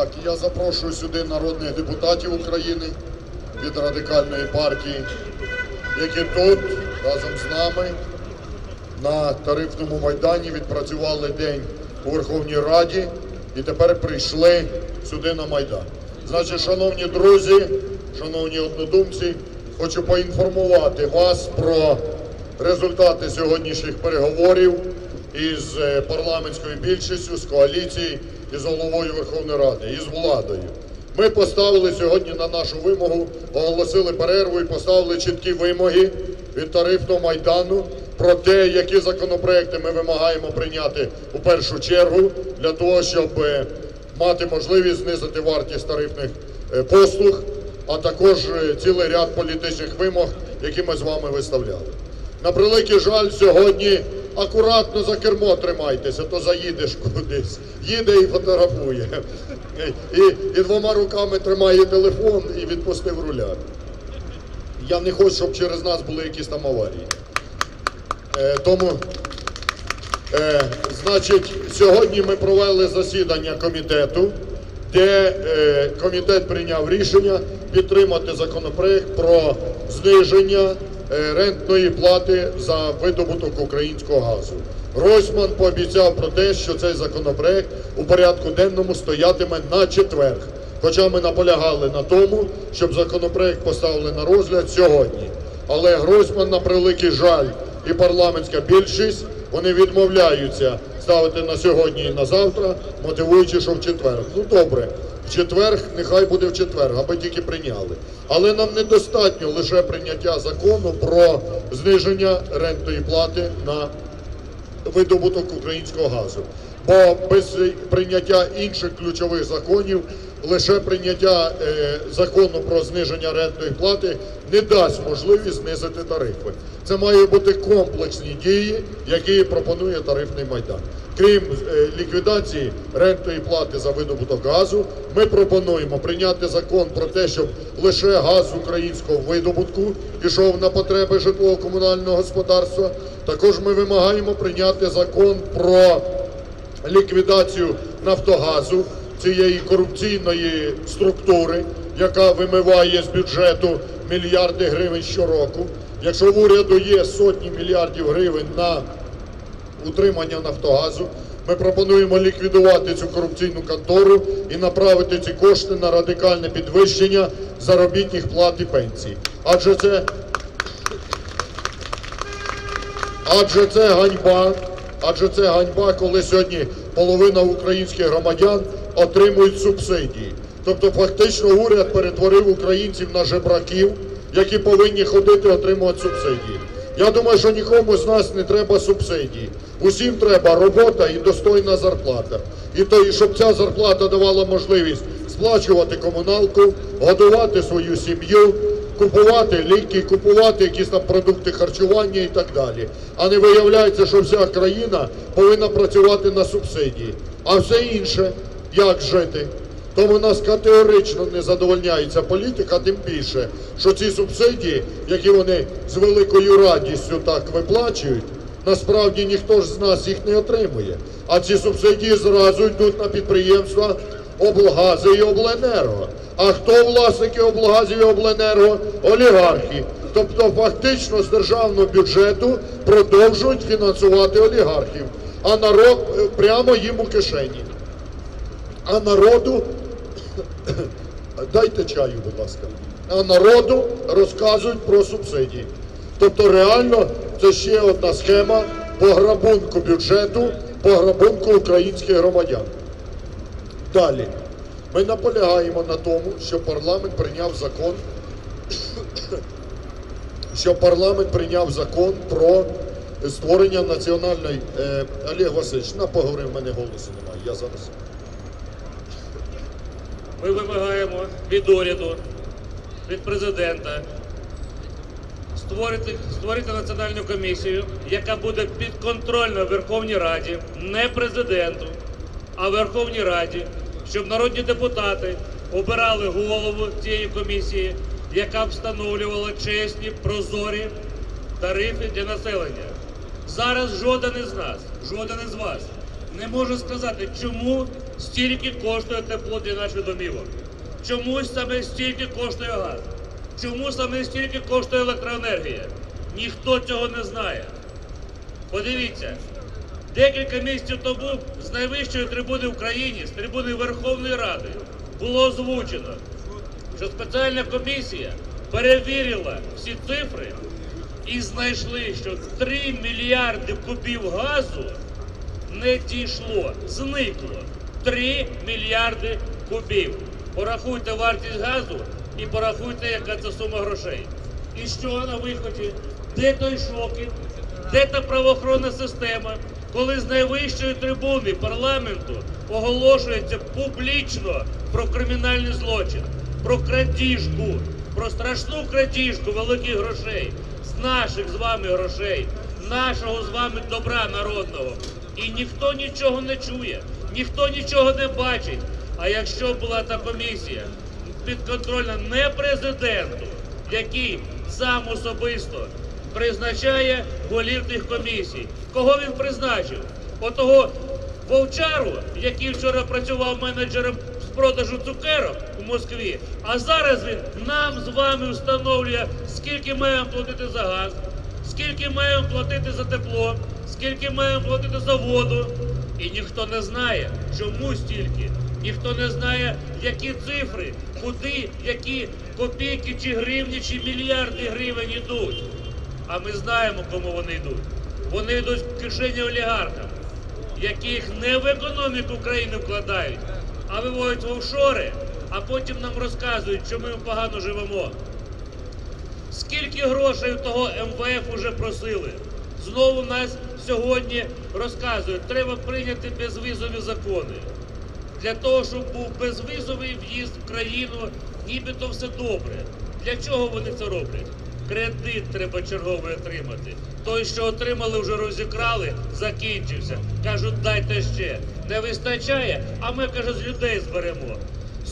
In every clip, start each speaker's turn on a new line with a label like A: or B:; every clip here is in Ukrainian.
A: Так, я запрошую сюди народних депутатів України від радикальної партії, які тут разом з нами на тарифному майдані відпрацювали день у Верховній Раді і тепер прийшли сюди на майдан. Значить, шановні друзі, шановні однодумці, хочу поінформувати вас про результати сьогоднішніх переговорів із е, парламентською більшістю, з із головою Верховної Ради, із владою. Ми поставили сьогодні на нашу вимогу, оголосили перерву і поставили чіткі вимоги від тарифного майдану про те, які законопроекти ми вимагаємо прийняти у першу чергу для того, щоб е, мати можливість знизити вартість тарифних е, послуг, а також е, цілий ряд політичних вимог, які ми з вами виставляли. На превеликий жаль, сьогодні акуратно за кермо тримайтеся, то заїдеш кудись. Їде і фотографує. І, і двома руками тримає телефон і відпустив руля. Я не хочу, щоб через нас були якісь там аварії. Е, тому, е, значить, сьогодні ми провели засідання комітету, де е, комітет прийняв рішення підтримати законопроект про зниження рентної плати за видобуток українського газу. Гройсман пообіцяв про те, що цей законопроект у порядку денному стоятиме на четвер. Хоча ми наполягали на тому, щоб законопроект поставили на розгляд сьогодні. Але Гройсман, на превеликий жаль, і парламентська більшість вони відмовляються ставити на сьогодні і на завтра, мотивуючи, що в четвер. Ну добре, четвер, нехай буде в четвер, аби тільки прийняли. Але нам недостатньо лише прийняття закону про зниження рентної плати на видобуток українського газу. Бо без прийняття інших ключових законів, лише прийняття е, закону про зниження рентної плати не дасть можливість знизити тарифи. Це мають бути комплексні дії, які пропонує тарифний майдан. Крім е, ліквідації рентної плати за видобуток газу, ми пропонуємо прийняти закон про те, щоб лише газ українського видобутку пішов на потреби житлово-комунального господарства. Також ми вимагаємо прийняти закон про ліквідацію Нафтогазу, цієї корупційної структури, яка вимиває з бюджету мільярди гривень щороку. Якщо в уряду є сотні мільярдів гривень на утримання Нафтогазу, ми пропонуємо ліквідувати цю корупційну контору і направити ці кошти на радикальне підвищення заробітних плат і пенсій. Адже це Адже це ганьба, адже це ганьба, коли сьогодні половина українських громадян отримують субсидії. Тобто, фактично, уряд перетворив українців на жебраків, які повинні ходити отримувати субсидії. Я думаю, що нікому з нас не треба субсидії. Усім треба робота і достойна зарплата. І то, і щоб ця зарплата давала можливість сплачувати комуналку, годувати свою сім'ю, купувати ліки, купувати якісь там продукти харчування і так далі. А не виявляється, що вся країна повинна працювати на субсидії. А все інше, як жити? Тому нас категорично не задовольняється політика, тим більше, що ці субсидії, які вони з великою радістю так виплачують, насправді ніхто ж з нас їх не отримує. А ці субсидії зразу йдуть на підприємства облгази і обленерго. А хто власники облгазів і обленерго? Олігархи. Тобто фактично з державного бюджету продовжують фінансувати олігархів, а народ е, прямо їм у кишені. А народу дайте чаю, будь ласка. А народу розказують про субсидії. Тобто, реально, це ще одна схема пограбунку бюджету, пограбунку українських громадян. Далі. Ми наполягаємо на тому, що парламент прийняв закон, що парламент прийняв закон про створення національної. Е, Олег Васильович, на поговори, в мене голосу немає. Я зараз.
B: Ми вимагаємо від уряду, від президента створити, створити національну комісію, яка буде підконтрольна Верховній Раді, не президенту, а Верховній Раді, щоб народні депутати обирали голову цієї комісії, яка встановлювала чесні, прозорі тарифи для населення. Зараз жоден із нас, жоден із вас не може сказати, чому стільки коштує тепло для наших домівок. Чомусь саме стільки коштує газ. Чому саме стільки коштує електроенергія? Ніхто цього не знає. Подивіться, декілька місяців тому з найвищої трибуни в країні, з трибуни Верховної Ради, було озвучено, що спеціальна комісія перевірила всі цифри і знайшли, що 3 мільярди кубів газу не дійшло, зникло. 3 мільярди кубів. Порахуйте вартість газу і порахуйте, яка це сума грошей. І що на виході? Де той шокінг? Де та правоохоронна система, коли з найвищої трибуни парламенту оголошується публічно про кримінальний злочин, про крадіжку, про страшну крадіжку великих грошей, з наших з вами грошей, нашого з вами добра народного. І ніхто нічого не чує, ніхто нічого не бачить. А якщо була та комісія підконтрольна не президенту, який сам особисто призначає голів тих комісій. Кого він призначив? Отого вовчару, який вчора працював менеджером з продажу цукерок у Москві, а зараз він нам з вами встановлює, скільки маємо платити за газ, скільки маємо платити за тепло, скільки маємо платити за воду. І ніхто не знає, чому стільки. Ніхто не знає, які цифри, куди, які копійки чи гривні, чи мільярди гривень йдуть. А ми знаємо, кому вони йдуть. Вони йдуть в кишені олігархам, яких не в економіку країни вкладають, а виводять в офшори, а потім нам розказують, що ми погано живемо. Скільки грошей того МВФ уже просили? Знову нас сьогодні розказують, треба прийняти безвізові закони. Для того, щоб був безвізовий в'їзд в країну, нібито все добре. Для чого вони це роблять? Кредит треба черговий отримати. Той, що отримали, вже розікрали, закінчився. Кажуть, дайте ще. Не вистачає, а ми, каже, з людей зберемо.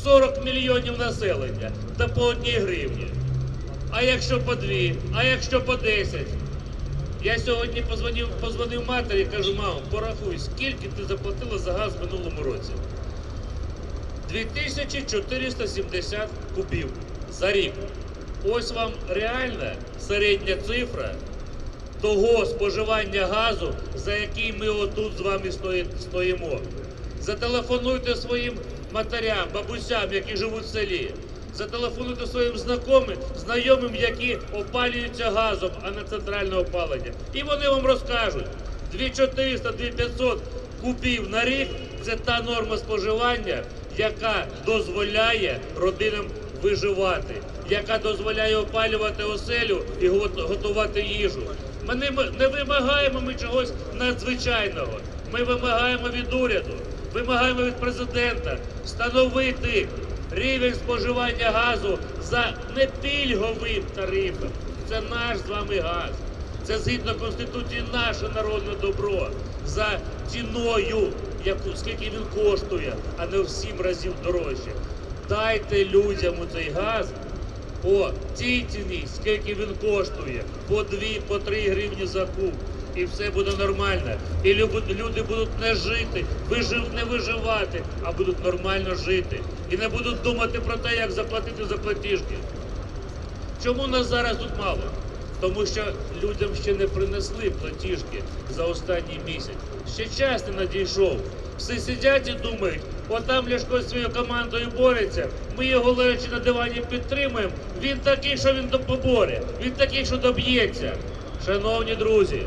B: 40 мільйонів населення та по одній гривні. А якщо по дві, а якщо по 10? Я сьогодні позвонив, позвонив матері кажу, мамо, порахуй, скільки ти заплатила за газ в минулому році? 2470 кубів за рік. Ось вам реальна середня цифра того споживання газу, за який ми отут з вами стоїмо. Зателефонуйте своїм матерям, бабусям, які живуть в селі. Зателефонуйте своїм знайомим, знайомим, які опалюються газом, а не центральне опалення. І вони вам розкажуть. 2400, 2500 кубів на рік це та норма споживання, яка дозволяє родинам виживати, яка дозволяє опалювати оселю і готувати їжу. Ми не вимагаємо ми чогось надзвичайного. Ми вимагаємо від уряду, вимагаємо від президента встановити рівень споживання газу за непільговим тарифом. Це наш з вами газ. Це згідно Конституції наше народне добро за ціною, яку скільки він коштує, а не в сім разів дорожче. Дайте людям цей газ по тій ціні, скільки він коштує, по дві, по три гривні за куб. І все буде нормально. І люди будуть не жити, вижив, не виживати, а будуть нормально жити. І не будуть думати про те, як заплатити за платіжки. Чому нас зараз тут мало? Тому що людям ще не принесли платіжки за останній місяць. Ще час не надійшов. Всі сидять і думають, отам Ляшко зі своєю командою бореться, ми його лежачи на дивані підтримуємо. Він такий, що він поборе, він такий, що доб'ється. Шановні друзі,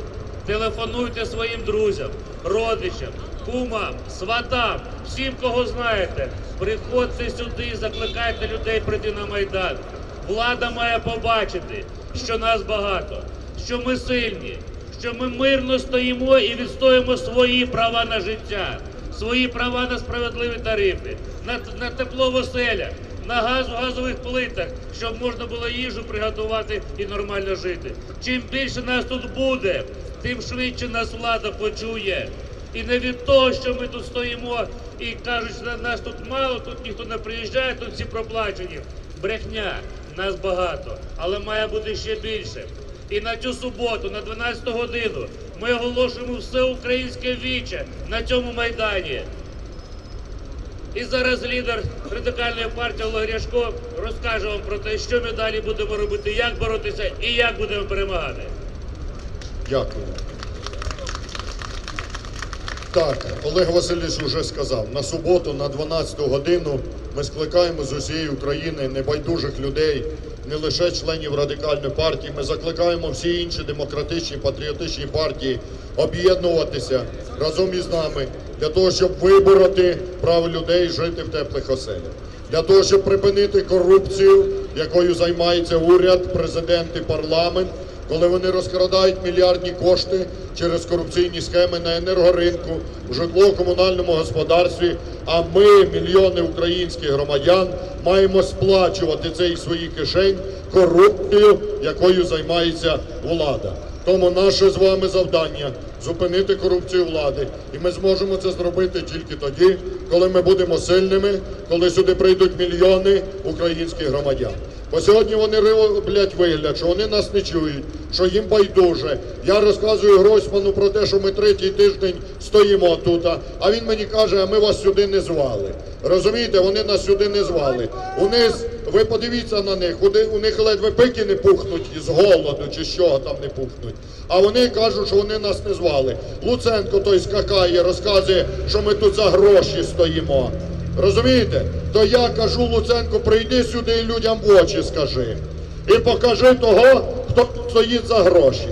B: телефонуйте своїм друзям, родичам, кумам, сватам, всім, кого знаєте. Приходьте сюди, закликайте людей прийти на Майдан. Влада має побачити, що нас багато, що ми сильні, що ми мирно стоїмо і відстоїмо свої права на життя, свої права на справедливі тарифи, на, на тепло в оселях, на газ у газових плитах, щоб можна було їжу приготувати і нормально жити. Чим більше нас тут буде, тим швидше нас влада почує. І не від того, що ми тут стоїмо і кажуть, що нас тут мало, тут ніхто не приїжджає, тут всі проплачені. Брехня, нас багато, але має бути ще більше. І на цю суботу, на 12 годину, ми оголошуємо всеукраїнське віче на цьому майдані. І зараз лідер радикальної партії Олег Ляшко розкаже вам про те, що ми далі будемо робити, як боротися і як будемо перемагати.
A: Дякую. Так, Олег Васильович вже сказав, на суботу на 12 годину ми скликаємо з усієї України небайдужих людей, не лише членів радикальної партії. Ми закликаємо всі інші демократичні патріотичні партії об'єднуватися разом із нами для того, щоб вибороти право людей жити в теплих оселях. Для того, щоб припинити корупцію, якою займається уряд, президент і парламент, коли вони розкрадають мільярдні кошти через корупційні схеми на енергоринку, в житлово-комунальному господарстві, а ми, мільйони українських громадян, маємо сплачувати це із своїх кишень корупцією, якою займається влада. Тому наше з вами завдання зупинити корупцію влади. І ми зможемо це зробити тільки тоді, коли ми будемо сильними, коли сюди прийдуть мільйони українських громадян. Бо сьогодні вони роблять вигляд, що вони нас не чують, що їм байдуже. Я розказую Гройсману про те, що ми третій тиждень стоїмо тут, а він мені каже, а ми вас сюди не звали. Розумієте, вони нас сюди не звали. Униз, ви подивіться на них, у них ледве пики не пухнуть з голоду чи чого там не пухнуть. А вони кажуть, що вони нас не звали. Луценко той скакає, розказує, що ми тут за гроші стоїмо. Розумієте? То я кажу Луценко, прийди сюди і людям в очі скажи. І покажи того, хто стоїть за гроші.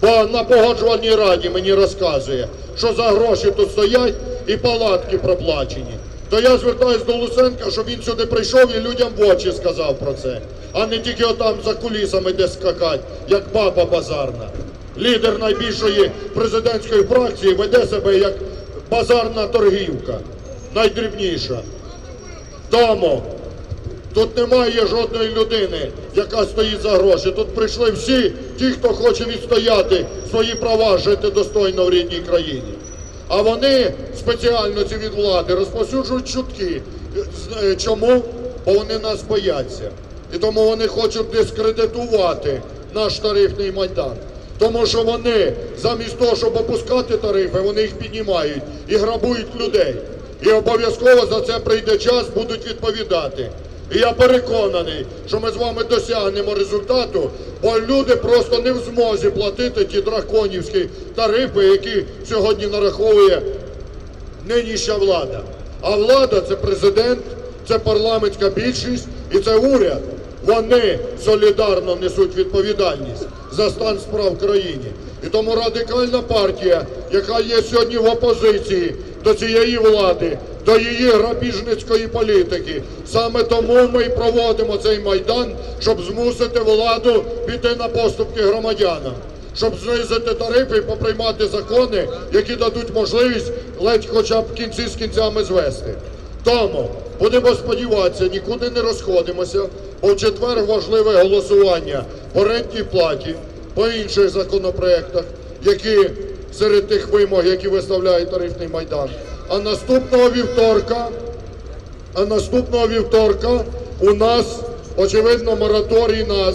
A: Бо на погоджувальній раді мені розказує, що за гроші тут стоять і палатки проплачені. То я звертаюсь до Луценка, щоб він сюди прийшов і людям в очі сказав про це, а не тільки отам за кулісами де скакать, як баба базарна. Лідер найбільшої президентської фракції веде себе як базарна торгівка, найдрібніша. Тому Тут немає жодної людини, яка стоїть за гроші. Тут прийшли всі ті, хто хоче відстояти свої права, жити достойно в рідній країні. А вони спеціально ці від влади розповсюджують чутки. Е, Чому? Бо вони нас бояться. І тому вони хочуть дискредитувати наш тарифний майдан. Тому що вони замість того, щоб опускати тарифи, вони їх піднімають і грабують людей. І обов'язково за це прийде час, будуть відповідати. І я переконаний, що ми з вами досягнемо результату, бо люди просто не в змозі платити ті драконівські тарифи, які сьогодні нараховує нинішня влада. А влада це президент, це парламентська більшість і це уряд. Вони солідарно несуть відповідальність за стан справ в країні. І тому радикальна партія, яка є сьогодні в опозиції до цієї влади, до її грабіжницької політики, саме тому ми і проводимо цей майдан, щоб змусити владу піти на поступки громадянам щоб знизити тарифи і поприймати закони, які дадуть можливість ледь хоча б кінці з кінцями звести. Тому будемо сподіватися, нікуди не розходимося, бо в четвер важливе голосування по рентній платі, по інших законопроектах, які серед тих вимог, які виставляє тарифний майдан. А наступного вівторка а наступного вівторка у нас очевидно мораторій на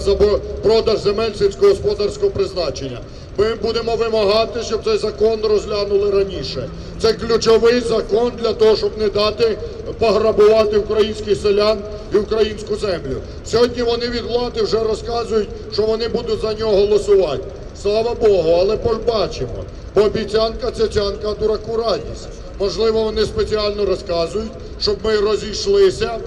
A: продаж земель сільськогосподарського призначення. Ми будемо вимагати, щоб цей закон розглянули раніше. Це ключовий закон для того, щоб не дати пограбувати українських селян і українську землю. Сьогодні вони від влади вже розказують, що вони будуть за нього голосувати. Слава Богу, але побачимо. Бо обіцянка це цянка, дураку радість. Можливо, вони спеціально розказують, щоб ми розійшлися,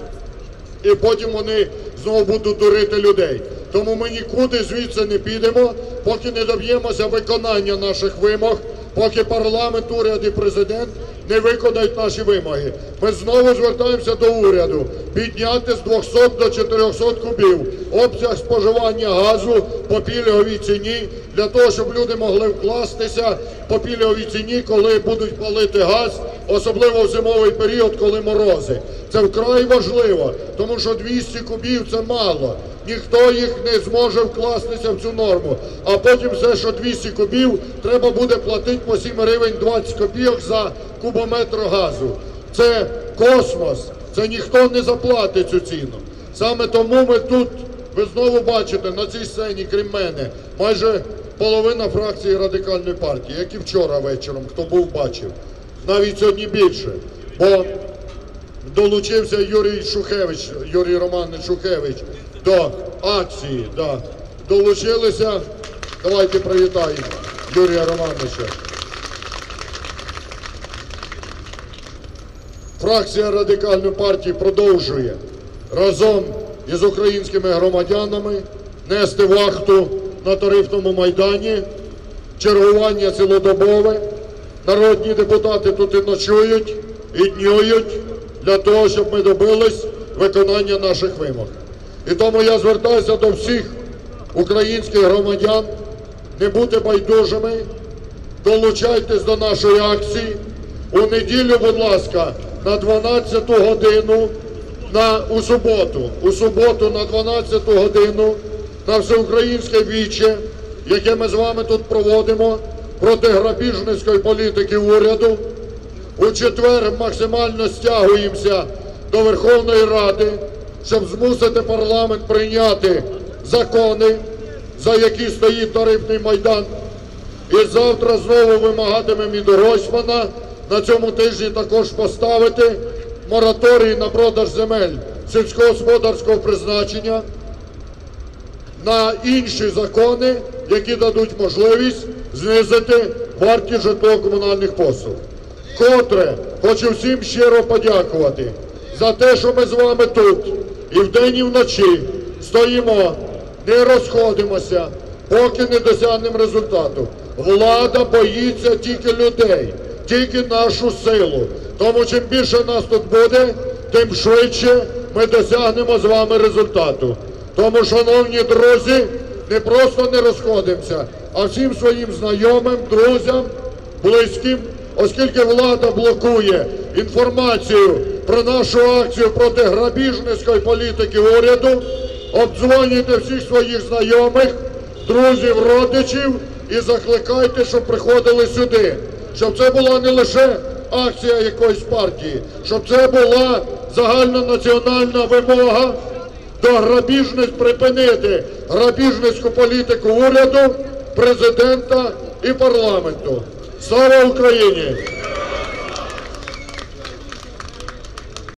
A: і потім вони знову будуть дурити людей. Тому ми нікуди звідси не підемо, поки не доб'ємося виконання наших вимог, поки парламент, уряд і президент не виконають наші вимоги. Ми знову звертаємося до уряду підняти з 200 до 400 кубів обсяг споживання газу по пільговій ціні для того, щоб люди могли вкластися по пільговій ціні, коли будуть палити газ, особливо в зимовий період, коли морози. Це вкрай важливо, тому що 200 кубів це мало. Ніхто їх не зможе вкластися в цю норму. А потім все, що 200 кубів, треба буде платити по 7 гривень 20 копійок за кубометр газу. Це космос. Це ніхто не заплатить цю ціну. Саме тому ми тут, ви знову бачите, на цій сцені, крім мене, майже половина фракції радикальної партії, як і вчора вечором, хто був, бачив. Навіть сьогодні більше. Бо долучився Юрій Шухевич, Юрій Романович Шухевич до акції. Да. Долучилися. Давайте привітаємо Юрія Романовича. Фракція Радикальної партії продовжує разом із українськими громадянами нести вахту на тарифному майдані, чергування цілодобове. Народні депутати тут і ночують, і днюють для того, щоб ми добились виконання наших вимог. І тому я звертаюся до всіх українських громадян не бути байдужими, долучайтесь до нашої акції. У неділю, будь ласка, на 12 годину, на, у суботу, у суботу на 12 годину на всеукраїнське віче, яке ми з вами тут проводимо проти грабіжницької політики уряду. У четвер максимально стягуємося до Верховної Ради, щоб змусити парламент прийняти закони, за які стоїть тарифний майдан. І завтра знову вимагатимемо від Гройсмана на цьому тижні також поставити мораторій на продаж земель сільськогосподарського призначення на інші закони, які дадуть можливість знизити вартість житлово-комунальних послуг. Котре хочу всім щиро подякувати за те, що ми з вами тут і вдень, і вночі стоїмо, не розходимося, поки не досягнемо результату. Влада боїться тільки людей, тільки нашу силу. Тому чим більше нас тут буде, тим швидше ми досягнемо з вами результату. Тому, шановні друзі, не просто не розходимося, а всім своїм знайомим, друзям, близьким, оскільки влада блокує інформацію про нашу акцію проти грабіжницької політики уряду, обдзвонюйте всіх своїх знайомих, друзів, родичів і закликайте, щоб приходили сюди, щоб це була не лише акція якоїсь партії, щоб це була загальнонаціональна вимога до грабіжниць припинити грабіжницьку політику уряду, президента і парламенту. Слава Україні!